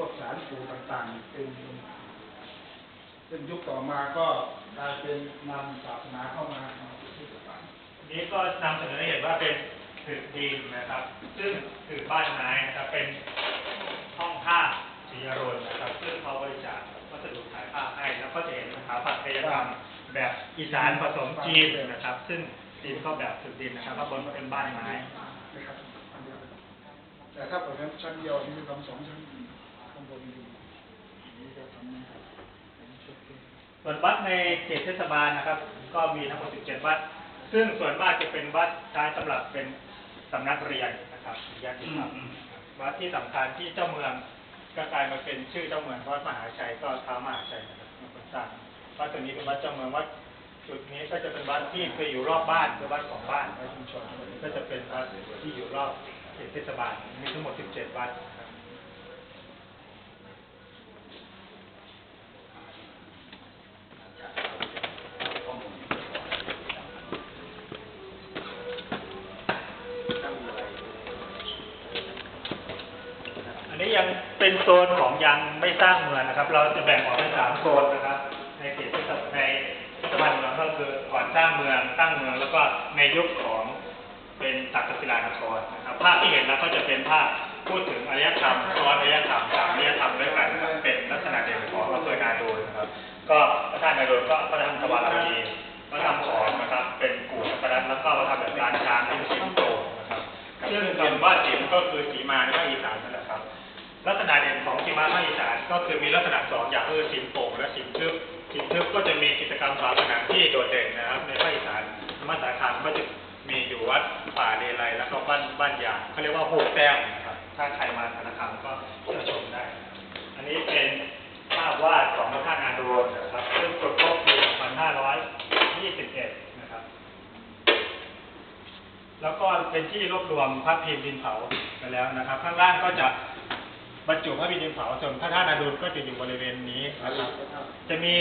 วกสารปู่ต่างๆ เป็น เป็นยุคต่อมาก็กลายเป็นนำศาสนาเข้ามาที่ต่างนี้ก็นำเสนอให้เห็นว่าเป็นตึกดินนะครับ ซึ่งตึกบ้านไม้นะครับ เป็นห้องผ้าสีอรุณนะครับ ซึ่งเขาบริจาควัสดุถ่ายภาพให้ แล้วก็จะเห็นสถาปัตยกรรมแบบอีสานผสมจีนนะครับ ซึ่งดินก็แบบตึกดินนะครับข้างบนก็เป็นบ้านไม้ๆนะครับอันเดียวกันแต่ถ้าเปิดนั้นชั้นเดียวนี่ทำสองชั้น ส่วนวัดในเขตเทศบาลนะครับ ก็มีทั้งหมด 17 วัด ซึ่งส่วนมากจะเป็นวัดใช้สำหรับเป็นสำนักเรียนนะครับญาติธรรมวัดที่สำคัญที่เจ้าเมืองก็กลายมาเป็นชื่อเจ้าเมืองวัดมหาชัยก็ท้ามหาชัยนะครับเป็นคนสร้างวัดตัวนี้เป็นวัดเจ้าเมืองวัดจุดนี้ก็จะเป็นวัดที่เคยอยู่รอบบ้านคือวัดของบ้านวัดชุมชนก็จะเป็นวัดที่อยู่รอบเขตเทศบาลมีทั้งหมด 17 วัดนะครับ ยังเป็นโซนของยังไม่สร้างเมืองนะครับ เราจะแบ่งออกเป็นสามโซนนะครับ ในเขตทศบาลในเทศบาลเมืองก็คือก่อนสร้างเมืองตั้งเมืองแล้วก็ในยุคของเป็นตักกศิลานครนะครับ ภาพที่เห็นแล้วก็จะเป็นภาพพูดถึงอารยธรรมซ้อนอารยธรรมสามอารยธรรมด้วยกันนะครับเป็นลักษณะเด่นของอำเภอนาโดนนะครับ ก็พระธาตุนาโดนก็พระธรรมทวาราวดีพระธรรมขอมนะครับ เป็นกู่สักการะแล้วก็พระธรรมแบบลานช้างเป็นสิงโตนะครับซึ่งคำว่าสิมก็คือสีมาในภาคอีสานนั่นแหละครับ ลักษณะเด่นของสีมาภาคอีสานก็คือมีลักษณะสองอย่างคือสิมโป่งและสิมทึบสิมทึบก็จะมีกิจกรรมฝาผนังที่โดดเด่นนะครับ ในภาคอีสานธรรมสาขาก็จะมีอยู่วัดป่าเลไลแล้วก็บ้านบ้านยางเขาเรียกว่าโหกแต้มนะครับ ถ้าใครมาธนาคารก็เที่ยวชมได้ อันนี้เป็นภาพวาดของพระธาตุนาโดนนะครับซึ่งตรวจพบปี2521 นะครับ แล้วก็เป็นที่รวบรวมพระพิมพ์ดินเผาไปแล้วนะครับ ข้างล่างก็จะ บรรจุพระพิมพ์ดินเผาส่วนพระธาตุนาดูลก็จะอยู่บริเวณนี้นะครับ จะมี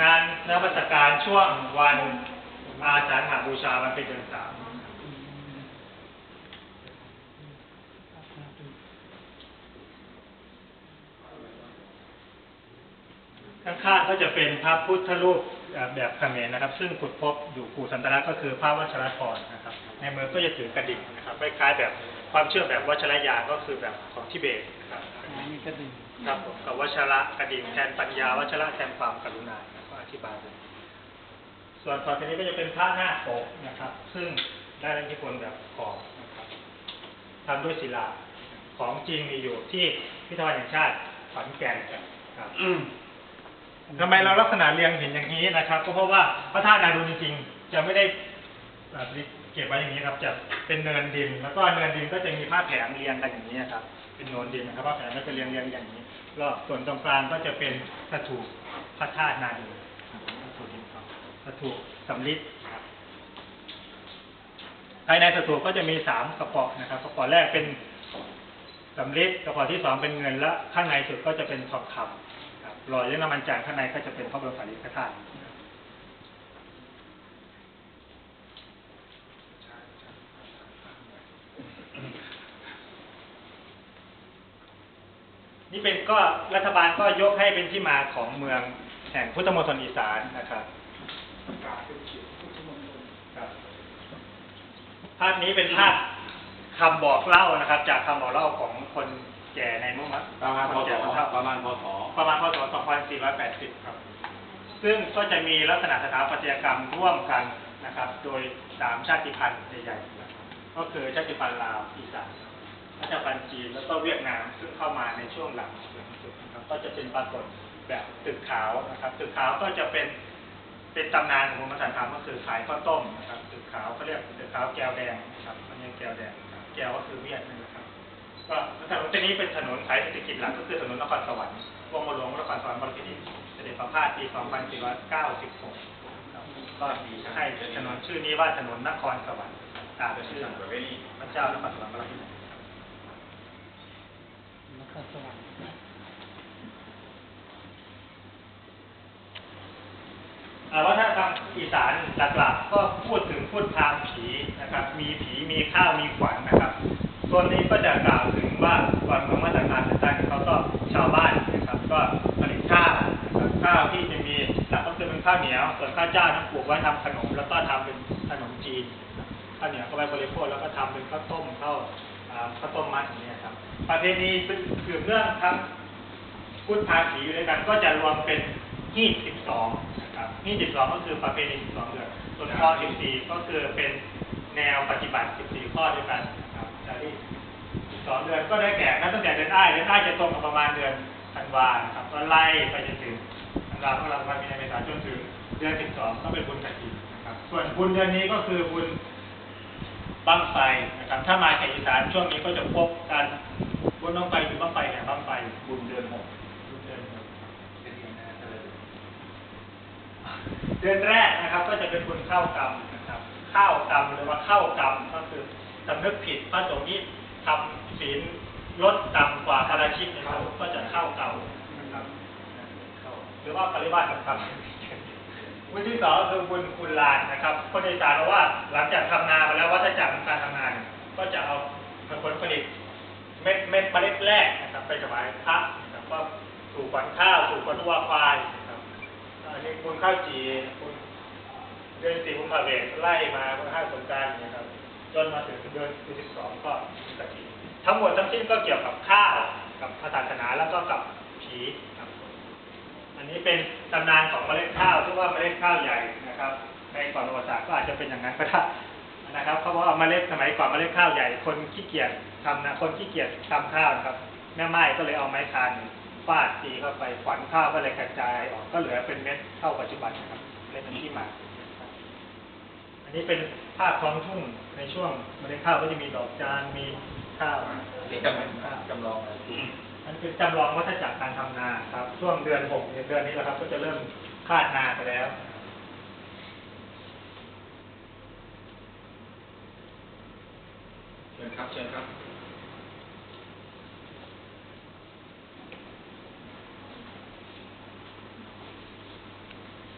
งานนมัสการช่วงวันอาสาฬหบูชาวันเป็นเดือนสามข้างๆก็จะเป็นพระพุทธรูปเอ่อแบบเขมรนะครับ ซึ่งขุดพบอยู่กู่สันตนะก็คือพระวัชรพรนะครับ ในมือก็จะถือกระดิ่งนะครับคล้ายๆแบบ ความเชื่อแบบวัชรยานก็คือแบบของทิเบตนะครับมีกระดิ่งครับผมกับวัชระกระดิ่งแทนปัญญาวัชระแทนความกรุณาก็อธิบายเลยส่วนต่อไปนี้ก็จะเป็นพระหน้าโปกนะครับ ซึ่งได้รับอิทธิพลแบบของนะครับทำด้วยศิลาของจริงมีอยู่ที่พิพิธภัณฑ์แห่งชาติขอนแก่นครับทำไมเราลักษณะเรียงเห็นอย่างนี้นะครับ ก็เพราะว่าพระธาตุนาดูลจริงๆจะไม่ได้แบบ เก็บไว้อย่างนี้ครับ จะเป็นเนินดิน แล้วก็เนินดินก็จะมีผ้าแผงเรียงกันอย่างนี้ครับ เป็นโนนดินนะครับผ้าแผงก็จะเรียงเรียงอย่างนี้แล้วส่วนตรงกลางก็จะเป็นสถูปพระธาตุนาดูลครับสถูปสำริดครับภายในสถูปก็จะมีสามกระป๋อนะครับกระป๋อแรกเป็นสำริดกระป๋อที่สองเป็นเงินและข้างในสุดก็จะเป็นทองคำครับหล่อด้วยน้ำมันจางข้างในก็จะเป็นพระบรมสารีริกธาตุ นี่เป็นก็รัฐบาลก็ยกให้เป็นที่มาของเมืองแห่งพุทธมณฑลอีสานนะครับประกาศเป็นเขียนพุทธมณฑลครับภาพนี้เป็นภาพคำบอกเล่านะครับ จากคำบอกเล่าของคนแก่ในเมื่อวันประมาณพคนศแก่คนเฒ่าประมาณพศประมาณพศ2480 ครับ ซึ่งก็จะมีลักษณะสถาปัตยกรรมร่วมกันนะครับ โดยสามชาติพันธุ์ใหญ่ๆนะครับก็คือชาติพันธุ์ลาวอีสาน ชาติพันธุ์จีนแล้วก็เวียดนามซึ่งเข้ามาในช่วงหลังสุดนะครับก็จะเป็นปรากฏแบบตึกขาวนะครับ ตึกขาวก็จะเป็นเป็นตำนานของวัฒนธรรมก็คือขายข้าวต้มนะครับตึกขาวเขาเรียกตึกขาวแก้วแดงนะครับอันนี้แก้วแดงนะครับแก้วก็คือเวียดนั่นนะครับก็ถนนเส้นนี้เป็นถนนสายเศรษฐกิจหลักก็คือถนนนครสวรรค์วงมาหลวงนครสวรรค์บางพลีเสด็จประพาสปี 2496ครับก็ให้ถนนชื่อนี้ว่าถนนนครสวรรค์ตามชื่อพระเจ้านครสวรรค์บางพลี นครสว่าค์วัฒนธรรมอีสานหลักๆ ก็พูดถึงพูดทางผีนะครับ มีผีมีข้าวมีขวัญนนะครับส่วนนี้ก็จะกล่าวถึงว่าวันของมาตรการต่างๆเขาก็ชาวบ้านนะครับ ก็ผลิตข้าวข้าวที่จะมีหลักก็คืเป็นข้าวเหนียวส่วนข้าวเจ้านั้นปลูกไว้ทำขนม แล้วก็ทำเป็นขนมจีนข้าวเหนียวก็ไปบริโภคแล้วก็ทำเป็นข้าวต้มข้าว อ่าข้าวต้มมัดอย่างเงี้ยครับ ประเพณีสืบเนื่องทั้งพุทธภาษีอยู่ด้วยกันก็จะรวมเป็นฮีด12นะครับฮีด12ก็คือประเพณี12เดือนส่วนข้อ14ก็คือเป็นแนวปฏิบัติ14ข้อด้วยกันนะครับจารีต12เดือนก็ได้แก่นับตั้งแต่เดือนอ้ายเดือนอ้ายจะตรงกับประมาณเดือนธันวานะครับก็ไล่ไปจนถึงธันวาพฤหัสบดีเมษายนจนถึงเดือน12ก็เป็นบุญกฐินนะครับ ส่วนบุญเดือนนี้ก็คือบุญ บั้งไฟนะครับ ถ้ามาแข่อีสานช่วงนี้ก็จะพบกันบนน้องไฟหรือบั้งไฟแห่บั้งไฟบุญเดือนหกบุญเดือนเดือนแรกนะครับ ก็จะเป็นบุญเข้ากรรมนะครับเข้ากรรมหรือว่าเข้ากรรมก็คือสำนึกผิดพระสงฆ์ที่ทำศีลลดต่ำกว่าปาราชิกนะครับก็จะเข้ากรรมนะครับเข้าหรือว่าปริวาสกรรม บุญที่สองคือบุญคุณลานนะครับคนอีสานบอกว่าหลังจากทำนามาแล้ววัฏจักรของการทำงาน ก็จะเอาผลผลิตเม็ดเม็ดเมล็ดแรกนะครับ ไปถวายพระนะครับก็สู่ขวัญข้าวสู่ขวัญวัวควายนะครับอันนี้บุญข้าวจีบุญเดือนสี่บุญพระเวทไล่มาบุญห้าสงการนะครับ จนมาถึงเดือนที่สิบสองก็กฐินทั้งหมดทั้งสิ้นก็เกี่ยวกับข้าวกับพระศาสนาแล้วก็กับผี อันนี้เป็นตำนานของเมล็ดข้าวที่ว่าเมล็ดข้าวใหญ่นะครับ ในก่อนประวัติศาสตร์ก็อาจจะเป็นอย่างนั้นก็ได้นะครับเขาบอกว่าเมล็ดสมัยก่อนเมล็ดข้าวใหญ่ คนขี้เกียจทำนะคนขี้เกียจทำข้าวนะครับแม่ไม้ก็เลยเอาไม้คานฟาดตีเข้าไปขวัญข้าวก็เลยกระจายออกก็เหลือเป็นเม็ดเท่าปัจจุบันนะครับเป็นที่มา อันนี้เป็นภาพท้องทุ่งในช่วงเมล็ดข้าวก็จะมีดอกจานมีข้าวนี่จำจำลอง อะไรอันเป็นจำลองวัฏจักรการทำนาครับ ช่วงเดือนหกเดือนนี้แหละครับ ก็จะเริ่มคาดนาไปแล้วเชิญครับเชิญครับ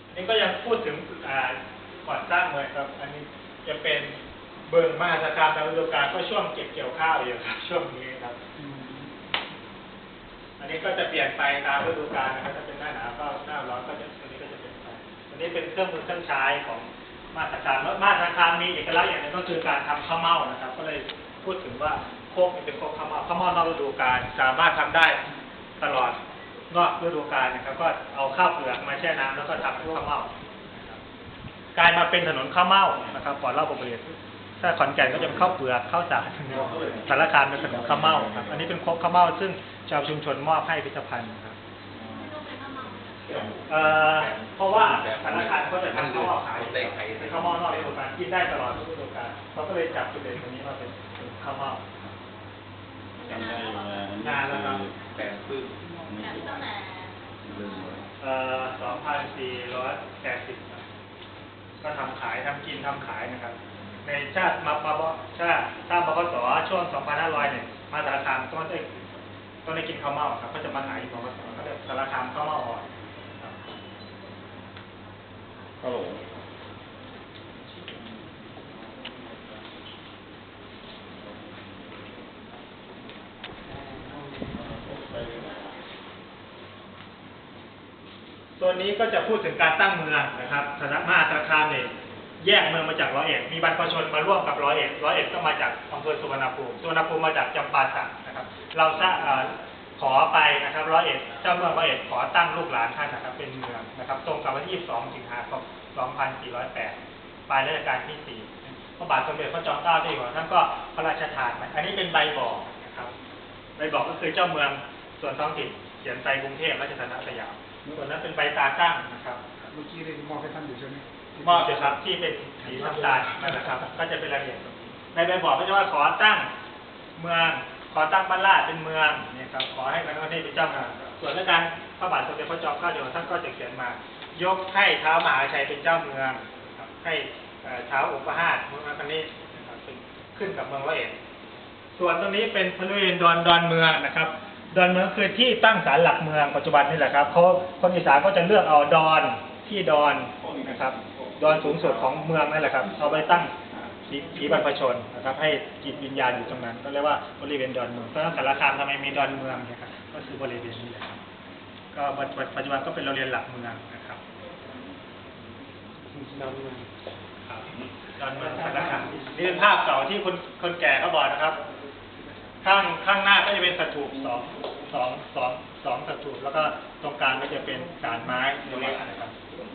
อันนี้ก็ยังพูดถึงอ่าก่อนสร้างเมืองครับ อันนี้จะเป็นเบิงมหาสการตามฤดูกาลก็ช่วงเก็บเกี่ยวข้าวอยู่ครับ ช่วงนี้ครับอั นี้ก็จะเปลี่ยนไปตามฤดูกาลนะครับถ้าเป็นหน้าหนาวก็หน้าร้อนก็จะอันนี้ก็จะเป็นไปอันนี้เป็นเครื่องมือเครื่องใช้ของมาตรการมาตรการมีเอกลักษณ์อย่างนึงก็คือการทำข้าวเม่านะครับ ก็เลยพูดถึงว่าโคกเป็นโคกข้าวเม่าข้าวเม่านอกฤดูกาลสามารถทำได้ตลอดนอกฤดูกาลนะครับ ก็เอาข้าวเปลือกมาแช่น้ำแล้วก็ทำข้าวเม่ากลายมาเป็นถนนข้าวเม่านะครับก่อนเล่าประเด็น ถ้าขอนแก่นก็จะเป็นข้าวเปลือกข้าวสารสารคามเป็นถนนข้าวเม่าครับ อันนี้เป็นโคกข้าวเม่าซึ่งชาวชุมชนมอบให้พิพิธภัณฑ์ครับเอ่อเพราะว่าธนาคารก็จะทำข้าวหม้อขายเป็นข้าวหม้อนอกฤดูกาลกินได้ตลอดทุกฤดูกาลเขาก็เลยจับจุดเด่นตรงนี้มาเป็นข้าวหม้อจำได้มานานแล้วครับแปดปึ้งเอ่อ2,480ครับก็ทำขายทำกินทำขายนะครับ ในชาติมามาบชาติถ้าบกสช่วง 2,500เนี่ยมาสารคามก็ได้ก็ได้กินข้าวเม่าครับก็จะมาขายอยู่บกสก็เรียกสารคามข้าวเม่าอ่อนครับฮัลโหลส่วนนี้ก็จะพูดถึงการตั้งเมืองนะครับสนามมาสารคามเนี่ย แยกเมืองมาจากร้อยเอ็ดมีบรรพชนมาร่วมกับร้อยเอ็ดร้อยเอ็ดก็มาจากอำเภอสุวรรณภูมิสุวรรณภูมิมาจากจำปาสักนะครับ เราสร้างขอไปนะครับร้อยเอ็ดเจ้าเมืองร้อยเอ็ดขอตั้งลูกหลานท่านนะครับ เป็นเมืองนะครับ ตรงกับวันที่ 22 สิงหาคม 2408 ปลายรัชกาลที่ 4 พระบาทสมเด็จพระจอมเกล้าเจ้าอยู่หัวท่านก็พระราชทานมาอันนี้เป็นใบบอกนะครับใบบอกก็คือเจ้าเมืองส่วนท้องถิ่นเขียนไปกรุงเทพราชธนาสยามส่วนนั้นเป็นใบตาตั้งนะครับเมื่อกี้ได้มอบให้ท่านอยู่ใช่ไหม มอบเลยครับที่เป็นสีน้ำตาลนั่นแหละครับ ก็จะเป็นรายละเอียดในใบบอกก็จะว่าขอตั้งเมือง ขอตั้งบ้านลาดเป็นเมืองเนี่ยครับขอให้มันนี่เป็นเจ้าเมืองส่วนราชการพระบาทสมเด็จพระจอมเกล้าเจ้าอยู่หัวท่านก็จะเขียนมา ยกให้เท้ามหาชัยเป็นเจ้าเมืองให้เอ่อเท้าอุปหาสเมืองคนนี้ขึ้นกับเมืองร้อยเอ็ดส่วนตรงนี้เป็นบริเวณดอนดอนเมืองนะครับดอนเมืองคือที่ตั้งศาลหลักเมืองปัจจุบันนี่แหละครับเขาคนอีสานก็จะเลือกเอาดอนที่ดอนนะครับ ดอนสูงสุดของเมืองนั่นแหละครับ เอาไปตั้งผีผีบรรพชนนะครับ ให้จิตวิญญาณอยู่ตรงนั้น ก็เรียกว่าบริเวณดอนเมืองเพราะฉะนั้นสารคามทำไมมีดอนเมืองเนี่ยครับก็คือบริเวณนี้แหละครับก็ปัจจุบันก็เป็นโรงเรียนหลักเมืองนะครับครับดอนเมืองสารคามนี่เป็นภาพเก่าที่คนคนแก่เขาบอกนะครับ ข้างข้างหน้าก็จะเป็นสถูปสองสองสองสองสถูปแล้วก็ตรงกลางก็จะเป็นศาลไม้เล็กๆนะครับ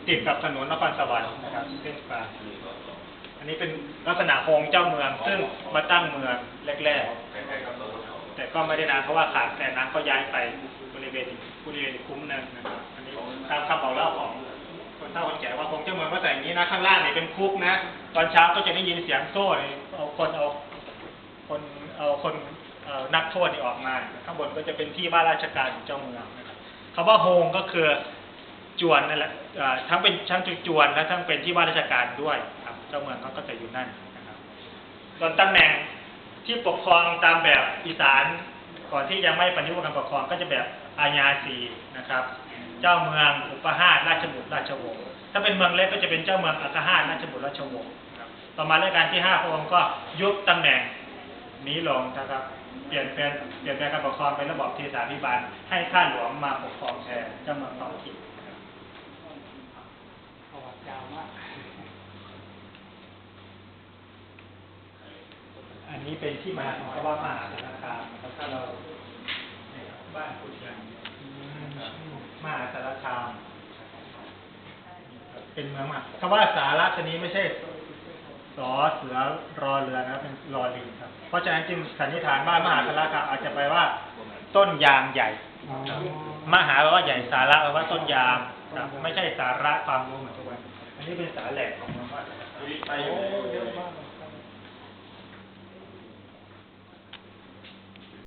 ติดกับถนนนครสวรรค์นะครับเส้นกลาอันนี้เป็นลักษณะโฮงเจ้าเมือง ซึ่งมาตั้งเมืองแรกๆแต่ก็ไม่ได้นานเพราะว่าขาดแต่น้ำก็ย้ายไปบริเวณบริเวณคุ้มนึงนะครับอันนี้ตามคำบอกเล่าของคนเฒ่าคนแก่ว่าโฮงเจ้าเมืองก็แต่อย่างนี้นะข้างล่างเนี่ยเป็นคุกนะ ตอนเช้าก็จะได้ยินเสียงโซ่เอาคนเอาคนเอาคนนักโทษนี่ออกมา ข้างบนก็จะเป็นที่ว่าราชการของเจ้าเมืองนะครับคำว่าโฮงก็คือ จวนนั่นแหละทั้งเป็นทั้งจวนและทั้งเป็นที่ว่าราชการด้วยครับ เจ้าเมืองเขาก็จะอยู่นั่นนะครับส่วนตำแหน่งที่ปกครองตามแบบอีสานก่อนที่ยังไม่ปฏิวัติการปกครองก็จะแบบอาญาสีนะครับ เจ้าเมืองอุปราชราชบุตรราชวงศ์ถ้าเป็นเมืองเล็กก็จะเป็นเจ้าเมืองอัครราราชบุตรราชวงศ์ต่อมารัชกาลที่ห้าพระองค์ก็ยุบตำแหน่งนี้ลงนะครับ เปลี่ยนแปลงเปลี่ยนแปลงการปกครองเป็นระบบเทศาภิบาลให้ข้าหลวงมาปกครองแทนเจ้าเมืองท้องถิ่นนะครับ ประวัติ ยาวมาก อันนี้เป็นที่มาของคำว่ามหาสารคามนะครับถ้าเราเนี่ยครับบ้านพุทธอย่างเดียวมหาสารคาม เป็นเมืองมหาคำว่าสาระตัวนี้ไม่ใช่สอเสือรอเรือนะครับเป็นรอลิงครับ เพราะฉะนั้นจึงสันนิษฐานว่ามหาสารคามอาจจะแปลว่า ต้นยางใหญ่ครับมหาแปลว่าใหญ่สาระแปลว่าต้นยางครับไม่ใช่สาระความรู้เหมือนทุกวั นี่เป็นสาแหลกของมันมาสารคามไปอยู่